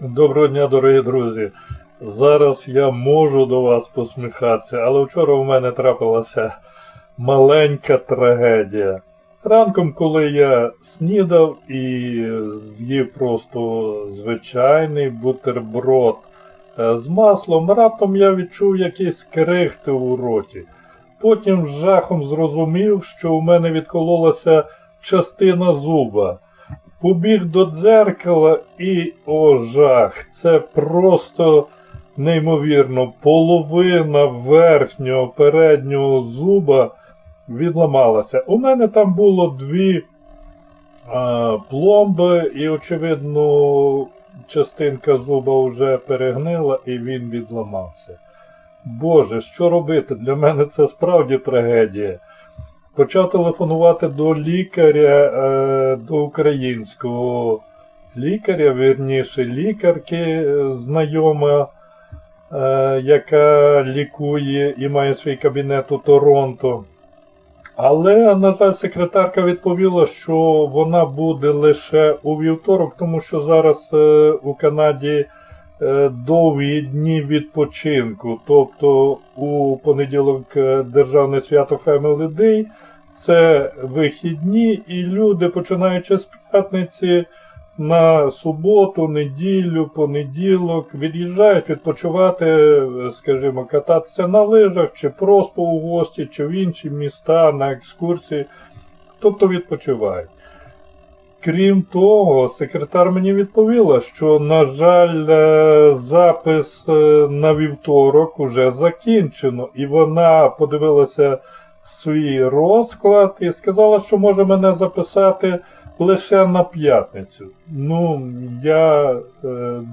Доброго дня, дорогі друзі. Зараз я можу до вас посміхатися, але вчора в мене трапилася маленька трагедія. Ранком, коли я снідав і з'їв просто звичайний бутерброд е, з маслом, раптом я відчув якісь крихти у роті. Потім з жахом зрозумів, що у мене відкололася частина зуба. Побіг до дзеркала і о жах! Це просто неймовірно. Половина верхнього переднього зуба відламалася. У мене там було дві а, пломби, і, очевидно, частинка зуба вже перегнила і він відламався. Боже, що робити? Для мене це справді трагедія. Почав телефонувати до лікаря, е, до українського лікаря, вірніше, лікарки е, знайома, е, яка лікує і має свій кабінет у Торонто. Але, на жаль, секретарка відповіла, що вона буде лише у вівторок, тому що зараз у Канаді довгі дні відпочинку. Тобто у понеділок державне свято Family Day, це вихідні, і люди, починаючи з п'ятниці на суботу, неділю, понеділок, від'їжджають відпочивати, скажімо, кататися на лижах, чи просто у гості, чи в інші міста, на екскурсії, тобто відпочивають. Крім того, секретар мені відповіла, що, на жаль, е, запис е, на вівторок уже закінчено, і вона подивилася свій розклад і сказала, що може мене записати лише на п'ятницю. Ну, я е,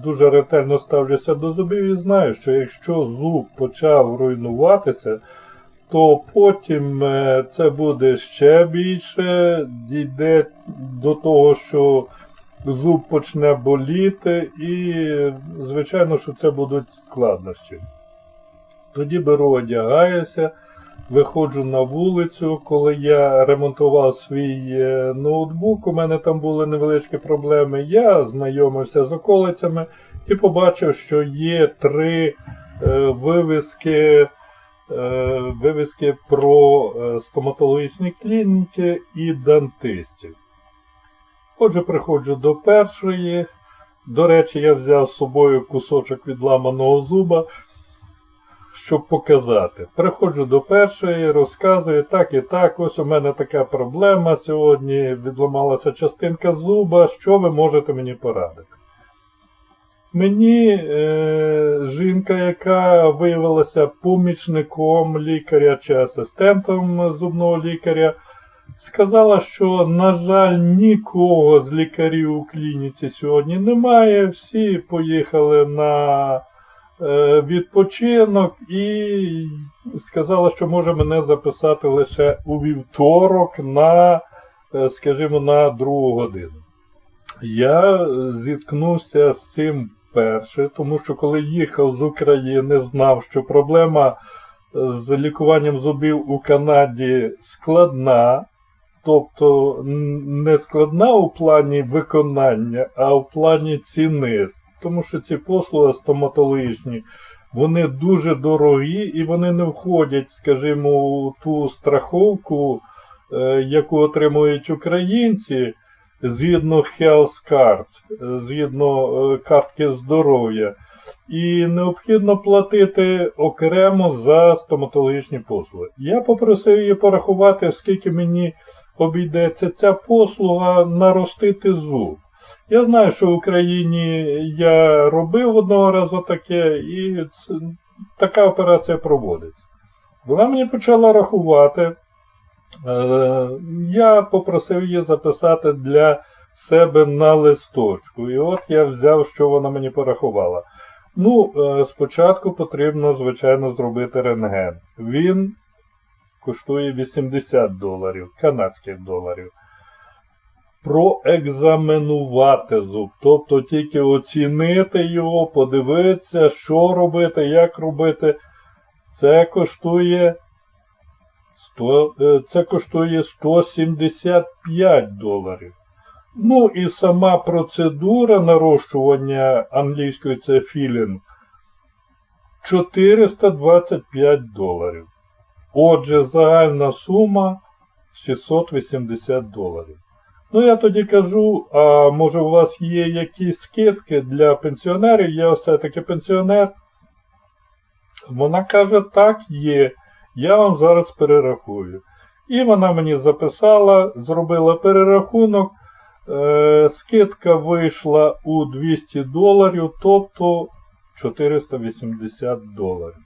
дуже ретельно ставлюся до зубів і знаю, що якщо зуб почав руйнуватися, то потім е, це буде ще більше, дійде до того, що зуб почне боліти, і, звичайно, що це будуть складнощі. Тоді беру, одягаюся, виходжу на вулицю. Коли я ремонтував свій е, ноутбук, у мене там були невеличкі проблеми. Я знайомився з околицями і побачив, що є три е, вивіски, е, вивіски про е, стоматологічні клініки і дантистів. Отже, приходжу до першої. До речі, я взяв з собою кусочок відламаного зуба, щоб показати. Приходжу до першої, розказую так і так, ось у мене така проблема сьогодні, відламалася частинка зуба, що ви можете мені порадити? Мені е, жінка, яка виявилася помічником лікаря чи асистентом зубного лікаря, сказала, що, на жаль, нікого з лікарів у клініці сьогодні немає. Всі поїхали на відпочинок і сказала, що може мене записати лише у вівторок на, е, скажімо, на другу годину. Я зіткнувся з цим вперше, тому що коли їхав з України, знав, що проблема з лікуванням зубів у Канаді складна, тобто не складна у плані виконання, а в плані ціни. Тому що ці послуги стоматологічні, вони дуже дорогі і вони не входять, скажімо, у ту страховку, е, яку отримують українці згідно Health Card, е, згідно е, картки здоров'я. І необхідно платити окремо за стоматологічні послуги. Я попросив її порахувати, скільки мені обійдеться ця послуга наростити зуб. Я знаю, що в Україні я робив одного разу таке, і це, така операція проводиться. Вона мені почала рахувати. Е, Я попросив її записати для себе на листочку. І от я взяв, що вона мені порахувала. Ну, е, спочатку потрібно, звичайно, зробити рентген. Він коштує 80 доларів, канадських доларів. Проекзаменувати зуб, тобто тільки оцінити його, подивитися, що робити, як робити. Це коштує 100, е, це коштує 175 доларів. Ну і сама процедура нарощування англійської це філінг 425 доларів. Отже, загальна сума 680 доларів. Ну, я тоді кажу, а може у вас є якісь скидки для пенсіонерів? Я все-таки пенсіонер. Вона каже, так, є. Я вам зараз перерахую. І вона мені записала, зробила перерахунок. Е, скидка вийшла у 200 доларів, тобто 480 доларів.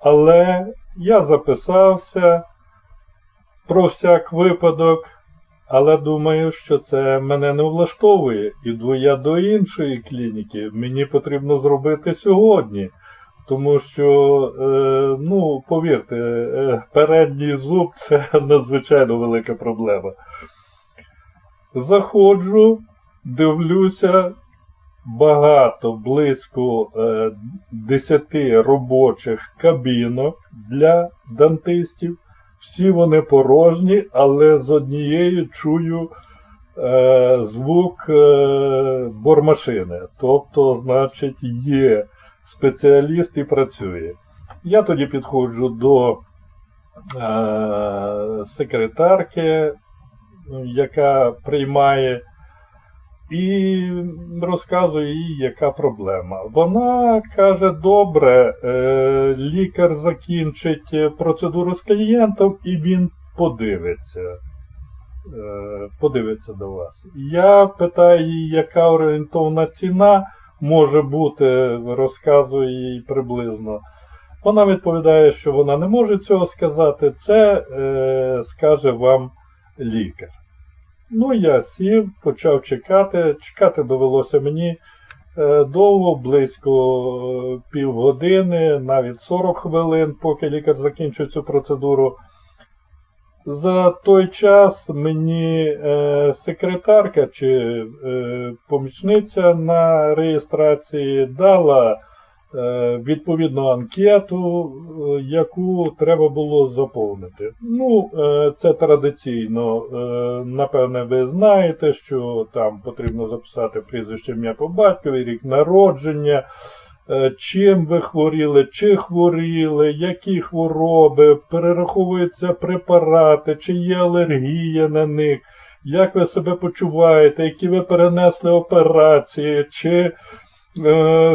Але я записався про всяк випадок, але думаю, що це мене не влаштовує. Іду я до іншої клініки. Мені потрібно зробити сьогодні. Тому що, е, ну, повірте, е, передній зуб це надзвичайно велика проблема. Заходжу, дивлюся, багато, близько е, 10 робочих кабінок для дантистів. Всі вони порожні, але з однією чую е, звук е, бормашини. Тобто, значить, є спеціаліст і працює. Я тоді підходжу до е, секретарки, яка приймає, і розказую їй, яка проблема. Вона каже: добре, е, лікар закінчить процедуру з клієнтом і він подивиться. Е, подивиться до вас. Я питаю її, яка орієнтовна ціна може бути, розказую їй приблизно. Вона відповідає, що вона не може цього сказати, це е, скаже вам лікар. Ну, я сів, почав чекати. Чекати довелося мені е, довго, близько е, півгодини, навіть 40 хвилин, поки лікар закінчує цю процедуру. За той час мені е, секретарка чи помічниця на реєстрації дала відповідну анкету, е, яку треба було заповнити. Ну, е, це традиційно. Е, напевне, ви знаєте, що там потрібно записати прізвище ім'я по батькові, рік народження. Е, Чим ви хворіли, чи хворіли, які хвороби, перераховуються препарати, чи є алергія на них, як ви себе почуваєте, які ви перенесли операції, чи е,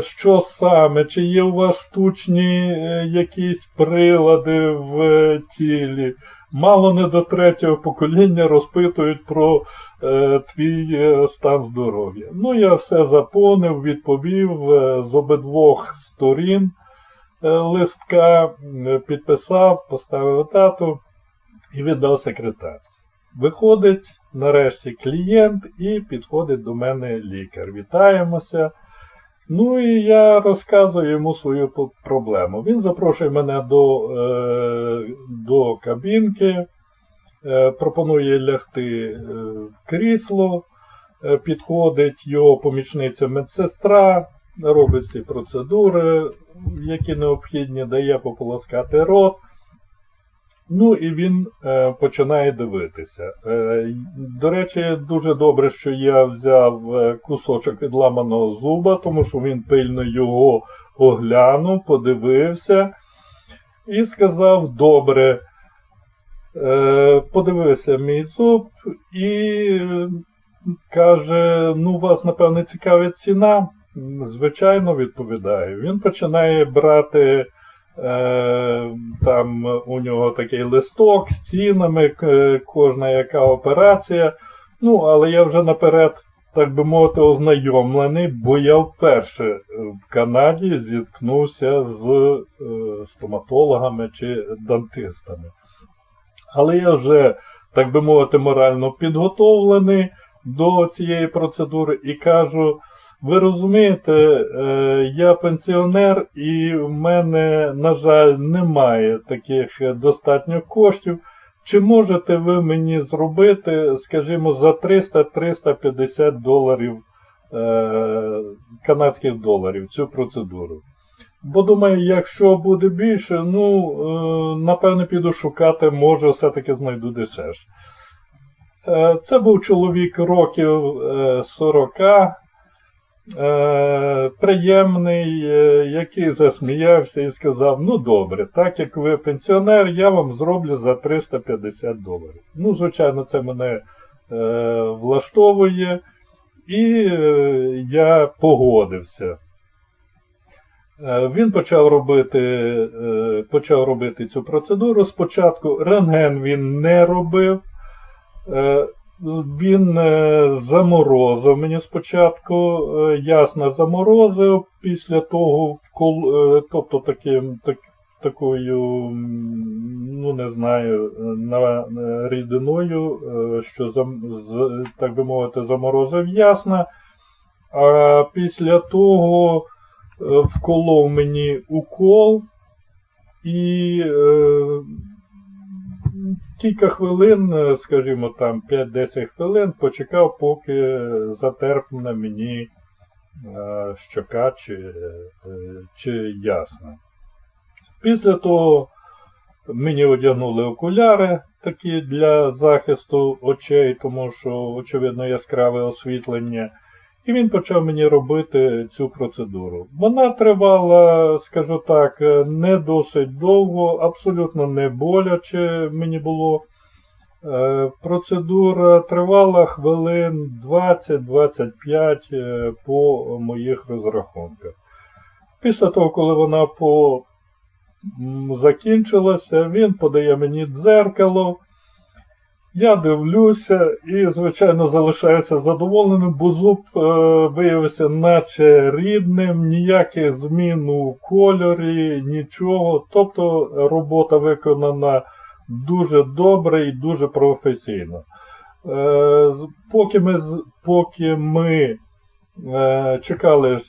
що саме, чи є у вас штучні е, якісь прилади в е, тілі. Мало не до третього покоління розпитують про е, твій е, стан здоров'я. Ну, я все заповнив, відповів е, з обидвох сторін е, листка, е, підписав, поставив дату і віддав секретарці. Виходить нарешті клієнт і підходить до мене лікар. Вітаємося. Ну і я розказую йому свою проблему. Він запрошує мене до, е, до кабінки, е, пропонує лягти е, в крісло, підходить його помічниця медсестра, робить ці процедури, які необхідні, дає пополоскати рот. Ну і він е, починає дивитися. Е, до речі, дуже добре, що я взяв е, кусочок відламаного зуба, тому що він пильно його оглянув, подивився і сказав: добре, е, подивився мій зуб і каже: ну, вас, напевне, цікавить ціна. Звичайно, відповідаю. Він починає брати. Е, там у нього такий листок з цінами, кожна яка операція. Ну, але я вже наперед, так би мовити, ознайомлений, бо я вперше в Канаді зіткнувся з е, стоматологами чи дантистами. Але я вже, так би мовити, морально підготовлений до цієї процедури і кажу. Ви розумієте, е, я пенсіонер, і в мене, на жаль, немає таких достатньо коштів. Чи можете ви мені зробити, скажімо, за 300-350 доларів е, канадських доларів цю процедуру? Бо думаю, якщо буде більше, ну, е, напевне, піду шукати, може, все-таки знайду дешевше. Це був чоловік років е, 40, е, приємний, е, який засміявся і сказав: Ну добре, так як ви пенсіонер, я вам зроблю за 350 доларів. Ну, звичайно, це мене е, влаштовує, і е, я погодився. Е, Він почав робити, е, почав робити цю процедуру. Спочатку рентген він не робив. Він е, заморозив мені спочатку, е, ясно заморозив, після того е, тобто таким, так, такою, ну не знаю, на, рідиною, що так би мовити, заморозив ясно. А після того вколов мені укол і кілька хвилин, е, скажімо там 5-10 хвилин, почекав, поки затерпне мені е, щока чи, е, чи ясна. Після того мені одягнули окуляри такі для захисту очей, тому що, очевидно, яскраве освітлення. І він почав мені робити цю процедуру. Вона тривала, скажу так, не досить довго, абсолютно не боляче мені було. Е, Процедура тривала хвилин 20-25 е, по моїх розрахунках. Після того, коли вона по... закінчилася, він подає мені дзеркало. Я дивлюся і, звичайно, залишаюся задоволеним, бо зуб е, виявився наче рідним, ніяких змін у кольорі, нічого. Тобто робота виконана дуже добре і дуже професійно. Е, поки ми, поки ми е, чекали, е,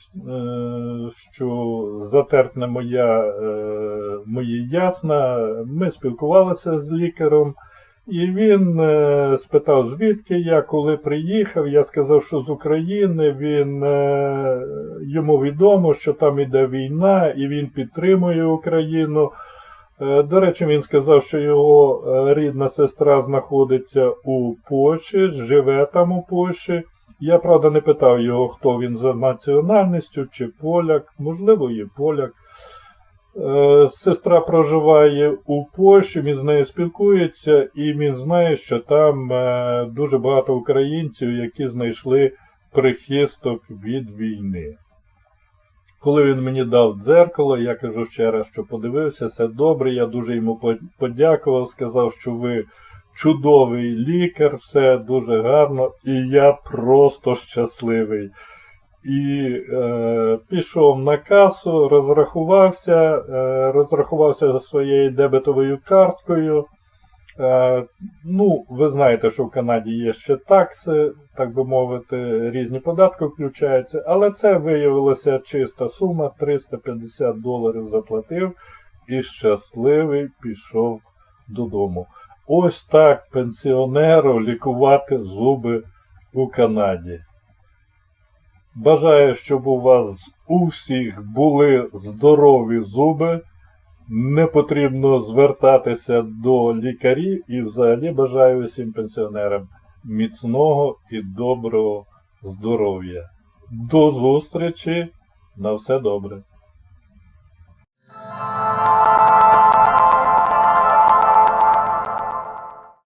що затерпне моя, е, мої ясна, ми спілкувалися з лікарем. І він е, спитав, звідки я, коли приїхав. Я сказав, що з України. Він, е, йому відомо, що там іде війна, і він підтримує Україну. Е, до речі, він сказав, що його рідна сестра знаходиться у Польщі, живе там у Польщі. Я, правда, не питав його, хто він за національністю, чи поляк, можливо, є поляк. Е, Сестра проживає у Польщі, він з нею спілкується, і він знає, що там е, дуже багато українців, які знайшли прихисток від війни. Коли він мені дав дзеркало, я кажу ще раз, що подивився, все добре. Я дуже йому подякував, сказав, що ви чудовий лікар, все дуже гарно, і я просто щасливий. І е, пішов на касу, розрахувався, е, розрахувався за своєю дебетовою карткою. Е, ну, ви знаєте, що в Канаді є ще такси, так би мовити, різні податки включаються, але це виявилася чиста сума, 350 доларів заплатив і щасливий пішов додому. Ось так пенсіонеру лікувати зуби у Канаді. Бажаю, щоб у вас у всіх були здорові зуби. Не потрібно звертатися до лікарів і взагалі бажаю усім пенсіонерам міцного і доброго здоров'я. До зустрічі! На все добре!